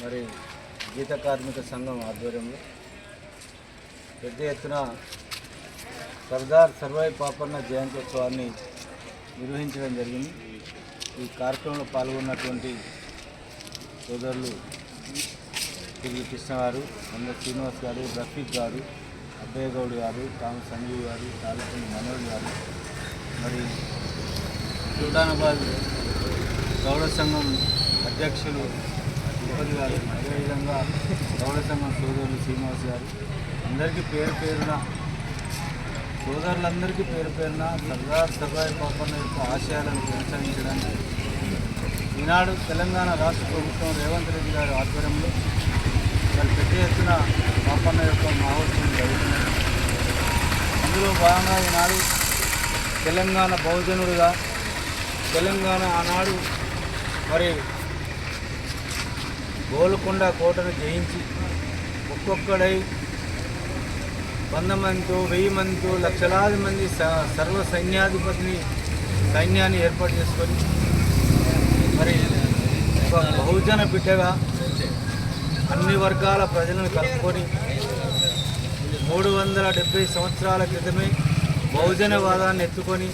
మరి గీత కార్మిక సంఘం ఆధ్వర్యంలో పెద్ద ఎత్తున సర్దార్ సర్వాయి పాపన్న జయంత్యోత్సవాన్ని నిర్వహించడం జరిగింది. ఈ కార్యక్రమంలో పాల్గొన్నటువంటి సోదరులు తిరిగి కృష్ణ గారు అంద శ్రీనివాస్ గారు రఫీక్ గారు అబ్బయ్య గౌడ్ గారు తాము సంజీవ్ గారు తాలూకు మనోజ్ గారు మరి సుల్తానాబాద్ గౌడ సంఘం అధ్యక్షులు గణపతి గారు అదేవిధంగా గౌడ సంఘం సోదరులు శ్రీనివాస్ గారు. అందరికీ పేరు పేరున సోదరులందరికీ పేరు పేరున సర్దార్ సర్దార్ పాపన్న యొక్క ఆశయాలను కొనసాగించడానికి ఈనాడు తెలంగాణ రాష్ట్ర ప్రభుత్వం రేవంత్ రెడ్డి గారి ఆధ్వర్యంలో వారు పెద్ద ఎత్తున పాపన్న యొక్క మహోత్సవం జరుగుతుంది. అందులో భాగంగా ఈనాడు తెలంగాణ బహుజనుడుగా తెలంగాణ ఆనాడు మరి గోల్కొండ కోటను జయించి ఒక్కొక్కడై వంద మందితో వెయ్యి మందితో లక్షలాది మంది స- సర్వ సైన్యాధిపతిని సైన్యాన్ని ఏర్పాటు చేసుకొని మరి ఒక బహుజన బిడ్డగా అన్ని వర్గాల ప్రజలను కలుపుకొని మూడు వందల డెబ్బై సంవత్సరాల క్రితమే బహుజనవాదాన్ని ఎత్తుకొని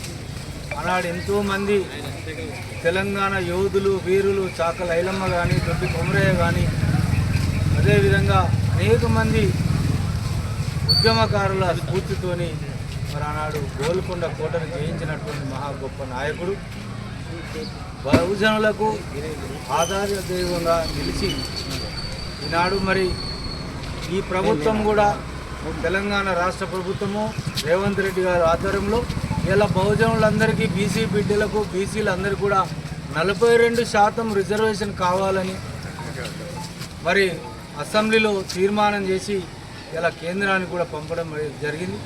ఆనాడు ఎంతోమంది తెలంగాణ యోధులు వీరులు చాకల ఐలమ్మ కానీ దొడ్డి కొమరయ్య కానీ అదేవిధంగా అనేక మంది ఉద్యమకారుల స్ఫూర్తితోని మరి ఆనాడు గోల్కొండ కోటను జయించినటువంటి మహా గొప్ప నాయకుడు. బహుజనులకు ఆధార దైవంగా నిలిచి ఈనాడు మరి ఈ ప్రభుత్వం కూడా తెలంగాణ రాష్ట్ర ప్రభుత్వము రేవంత్ రెడ్డి గారి ఆధ్వర్యంలో ఇలా బహుజనులందరికీ బీసీ బిడ్డలకు బీసీలందరికీ కూడా నలభై రెండు శాతం రిజర్వేషన్ కావాలని మరి అసెంబ్లీలో తీర్మానం చేసి ఇలా కేంద్రానికి కూడా పంపడం జరిగింది.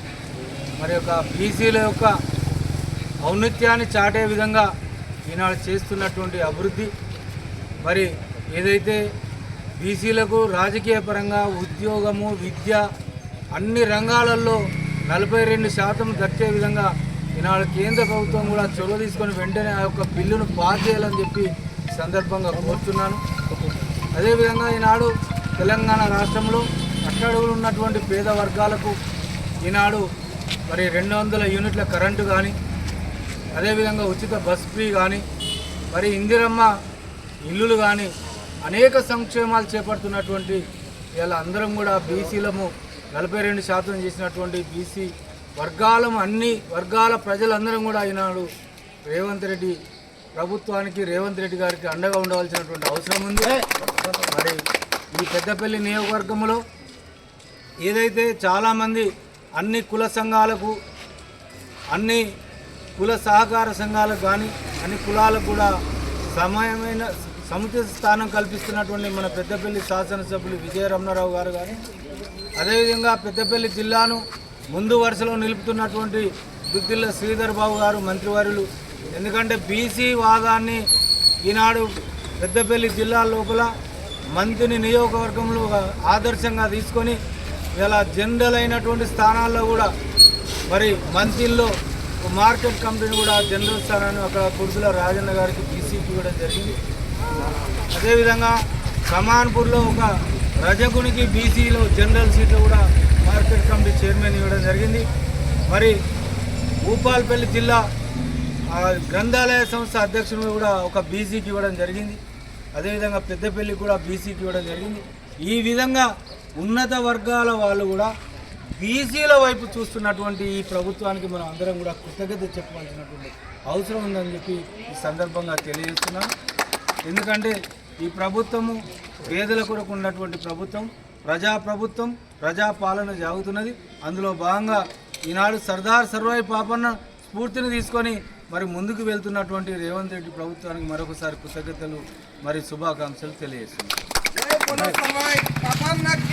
మరి యొక్క బీసీల యొక్క ఔన్నత్యాన్ని చాటే విధంగా ఈనాడు చేస్తున్నటువంటి అభివృద్ధి. మరి ఏదైతే బీసీలకు రాజకీయ పరంగా ఉద్యోగము విద్య అన్ని రంగాలలో నలభై రెండు శాతం దక్కే విధంగా ఈనాడు కేంద్ర ప్రభుత్వం కూడా చొరవ తీసుకొని వెంటనే ఆ యొక్క బిల్లును పాస్ చేయాలని చెప్పి సందర్భంగా కోరుతున్నాను అదేవిధంగా ఈనాడు తెలంగాణ రాష్ట్రంలో అట్టడుగులు ఉన్నటువంటి పేద వర్గాలకు ఈనాడు మరి రెండు వందల యూనిట్ల కరెంటు కానీ అదేవిధంగా ఉచిత బస్ ఫ్రీ కానీ మరి ఇందిరమ్మ ఇల్లులు కానీ అనేక సంక్షేమాలు చేపడుతున్నటువంటి ఇలా అందరం కూడా బీసీలము నలభై రెండు శాతం చేసినటువంటి బీసీ వర్గాలం అన్ని వర్గాల ప్రజలందరం కూడా ఈనాడు రేవంత్ రెడ్డి ప్రభుత్వానికి రేవంత్ రెడ్డి గారికి అండగా ఉండవలసినటువంటి అవసరం ఉంది. మరి ఈ పెద్దపల్లి నియోజకవర్గంలో ఏదైతే చాలామంది అన్ని కుల సంఘాలకు అన్ని కుల సహకార సంఘాలకు కానీ అన్ని కులాలకు కూడా సమయమైన సముచిత స్థానం కల్పిస్తున్నటువంటి మన పెద్దపల్లి శాసనసభ్యులు విజయ రమణారావు గారు కానీ అదేవిధంగా పెద్దపల్లి జిల్లాను ముందు వరుసలో నిలుపుతున్నటువంటి దుద్దిల్ల శ్రీధర్ బాబు గారు మంత్రివర్యులు. ఎందుకంటే బీసీ వాదాన్ని ఈనాడు పెద్దపల్లి జిల్లా లోపల మంత్రిని నియోజకవర్గంలో ఒక ఆదర్శంగా తీసుకొని ఇలా జనరల్ అయినటువంటి స్థానాల్లో కూడా మరి మంత్రిల్లో మార్కెట్ కంపెనీ కూడా జనరల్ స్థానాన్ని అక్కడ కుర్దుల రాజన్న గారికి బీసీకి కూడా జరిగింది. అదేవిధంగా కమాన్పూర్లో ఒక రజకునికి బీసీలో జనరల్ సీట్లు కూడా మార్కెట్ కమిటీ చైర్మన్ ఇవ్వడం జరిగింది. మరి భూపాల్పల్లి జిల్లా గ్రంథాలయ సంస్థ అధ్యక్షుడు కూడా ఒక బీసీకి ఇవ్వడం జరిగింది. అదేవిధంగా పెద్దపల్లి కూడా బీసీకి ఇవ్వడం జరిగింది. ఈ విధంగా ఉన్నత వర్గాల వాళ్ళు కూడా బీసీల వైపు చూస్తున్నటువంటి ఈ ప్రభుత్వానికి మనం అందరం కూడా కృతజ్ఞత చెప్పాల్సినటువంటి అవసరం ఉందని చెప్పి ఈ సందర్భంగా తెలియజేస్తున్నాను ఎందుకంటే ఈ ప్రభుత్వము పేదల కొరకు ఉన్నటువంటి ప్రభుత్వం ప్రజా ప్రభుత్వం ప్రజా పాలన జరుగుతున్నది అందులో భాగంగా ఈనాడు సర్దార్ సర్వాయి పాపన్న స్ఫూర్తిని తీసుకొని మరి ముందుకు వెళ్తున్నటువంటి రేవంత్ రెడ్డి ప్రభుత్వానికి మరొకసారి కృతజ్ఞతలు మరి శుభాకాంక్షలు తెలియజేస్తున్నాయి